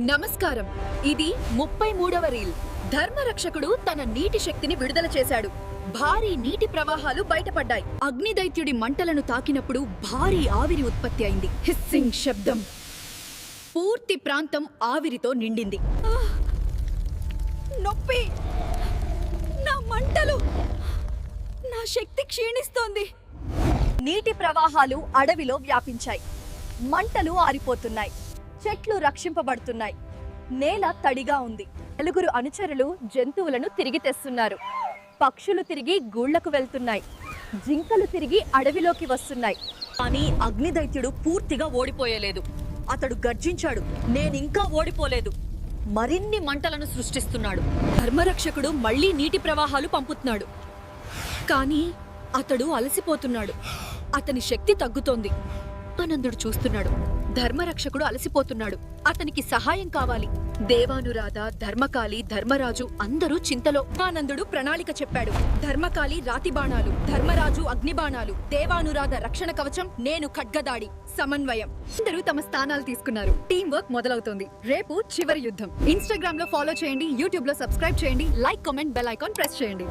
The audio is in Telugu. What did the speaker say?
నమస్కారం. ఇది ముప్పై మూడవ రీల్. ధర్మరక్షకుడు తన నీటి శక్తిని విడుదల చేశాడు. భారీ నీటి ప్రవాహాలు బయటపడ్డాయి. అగ్నిదైత్యుడి మంటలను తాకినప్పుడు భారీ ఆవిరి ఉత్పత్తి అయింది. హిస్సింగ్ శబ్దం. పూర్తి ప్రాంతం ఆవిరితో నిండింది. ఆహ్! నొప్పి. నా మంటలు. నా శక్తి క్షీణిస్తోంది. నీటి ప్రవాహాలు అడవిలో వ్యాపించాయి. మంటలు ఆరిపోతున్నాయి. చెట్లు రక్షింపబడుతున్నాయి. నేల తడిగా ఉంది. నలుగురు అనుచరులు జంతువులను తిరిగి తెస్తున్నారు. పక్షులు తిరిగి గూళ్ళకు వెళ్తున్నాయి. జింకలు తిరిగి అడవిలోకి వస్తున్నాయి. కానీ అగ్నిదైత్యుడు పూర్తిగా ఓడిపోయలేదు. అతడు గర్జించాడు నేనింకా ఓడిపోలేదు. మరిన్ని మంటలను సృష్టిస్తున్నాడు. ధర్మరక్షకుడు మళ్ళీ నీటి ప్రవాహాలు పంపుతున్నాడు. కానీ అతడు అలసిపోతున్నాడు. అతని శక్తి తగ్గుతోంది. ఆనందుడు చూస్తున్నాడు. ధర్మరక్షకుడు అలసిపోతున్నాడు. అతనికి సహాయం కావాలి. దేవానురాధ ధర్మకాళి ధర్మరాజు అందరూ చింతలో. ఆనందుడు ప్రణాళిక చెప్పాడు. ధర్మకాళి రాతి బాణాలు ధర్మరాజు అగ్నిబాణాలు దేవానురాధ రక్షణ కవచం నేను ఖడ్గదాడి సమన్వయం. అందరూ తమ స్థానాలు తీసుకున్నారు. టీం వర్క్ మొదలవుతుంది. రేపు చివరి యుద్ధం. ఇన్స్టాగ్రామ్లో ఫాలో చేయండి యూట్యూబ్లో సబ్స్క్రైబ్ చేయండి like comment bell icon press చేయండి.